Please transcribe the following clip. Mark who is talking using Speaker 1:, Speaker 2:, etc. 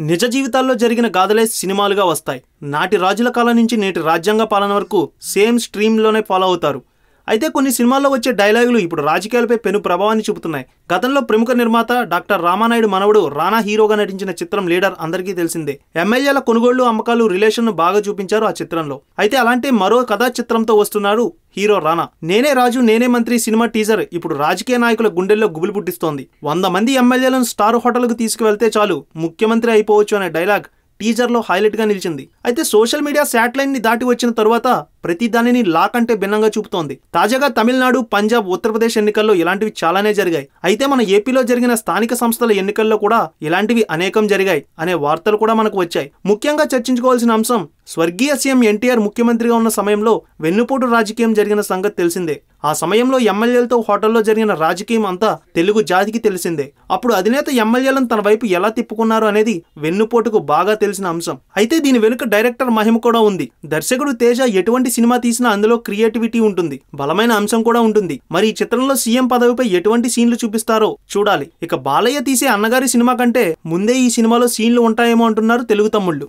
Speaker 1: నిజ జీవితాల్లో జరిగిన గాథలే సినిమాలుగా వస్తాయి. నాటి రాజుల కాలం నుంచి నేటి రాజ్యాంగ పాలన వరకు సేమ్ స్ట్రీమ్లోనే ఫాలో అవుతారు. అయితే కొన్ని సినిమాల్లో వచ్చే డైలాగులు ఇప్పుడు రాజకీయాలపై పెను ప్రభావాన్ని చూపుతున్నాయి. గతంలో ప్రముఖ నిర్మాత డాక్టర్ రామానాయుడు మనవడు రానా హీరోగా నటించిన చిత్రం లీడర్ అందరికీ తెలిసిందే. ఎమ్మెల్యేల కొనుగోళ్ళు అమ్మకాలు రిలేషన్ బాగా చూపించారు ఆ చిత్రంలో. అయితే అలాంటి మరో కథా చిత్రంతో వస్తున్నారు హీరో రానా. నేనే రాజు నేనే మంత్రి సినిమా టీజర్ ఇప్పుడు రాజకీయ నాయకుల గుండెల్లో గుబులు పుట్టిస్తోంది. వంద మంది ఎమ్మెల్యేలను స్టార్ హోటల్కు తీసుకువెళ్తే చాలు ముఖ్యమంత్రి అయిపోవచ్చు అనే డైలాగ్ టీజర్లో హైలైట్గా నిలిచింది. అయితే సోషల్ మీడియా శాటిలైట్ని దాటి వచ్చిన తరువాత ప్రతి దానిని లా కంటే భిన్నంగా చూపుతోంది. తాజాగా తమిళనాడు పంజాబ్ ఉత్తరప్రదేశ్ ఎన్నికల్లో ఇలాంటివి చాలానే జరిగాయి. అయితే మన ఏపీలో జరిగిన స్థానిక సంస్థల ఎన్నికల్లో కూడా ఇలాంటివి అనేకం జరిగాయి అనే వార్తలు కూడా మనకు వచ్చాయి. ముఖ్యంగా చర్చించుకోవాల్సిన అంశం స్వర్గీయ సీఎం ఎన్టీఆర్ ముఖ్యమంత్రిగా ఉన్న సమయంలో వెన్నుపోటు రాజకీయం జరిగిన సంగతి తెలిసిందే. ఆ సమయంలో ఎమ్మెల్యేలతో హోటల్లో జరిగిన రాజకీయం అంతా తెలుగు జాతికి తెలిసిందే. అప్పుడు అధినేత ఎమ్మెల్యేలను తన వైపు ఎలా తిప్పుకున్నారు అనేది వెన్నుపోటుకు బాగా తెలిసిన అంశం. అయితే దీని వెనుక డైరెక్టర్ మహిమ కూడా ఉంది. దర్శకుడు తేజ ఎటువంటి సినిమా తీసినా అందులో క్రియేటివిటీ ఉంటుంది. బలమైన అంశం కూడా ఉంటుంది. మరి ఈ చిత్రంలో సీఎం పదవిపై ఎటువంటి సీన్లు చూపిస్తారో చూడాలి. ఇక బాలయ్య తీసే అన్నగారి సినిమా కంటే ముందే ఈ సినిమాలో సీన్లు ఉంటాయేమో అంటున్నారు తెలుగు తమ్ముళ్ళు.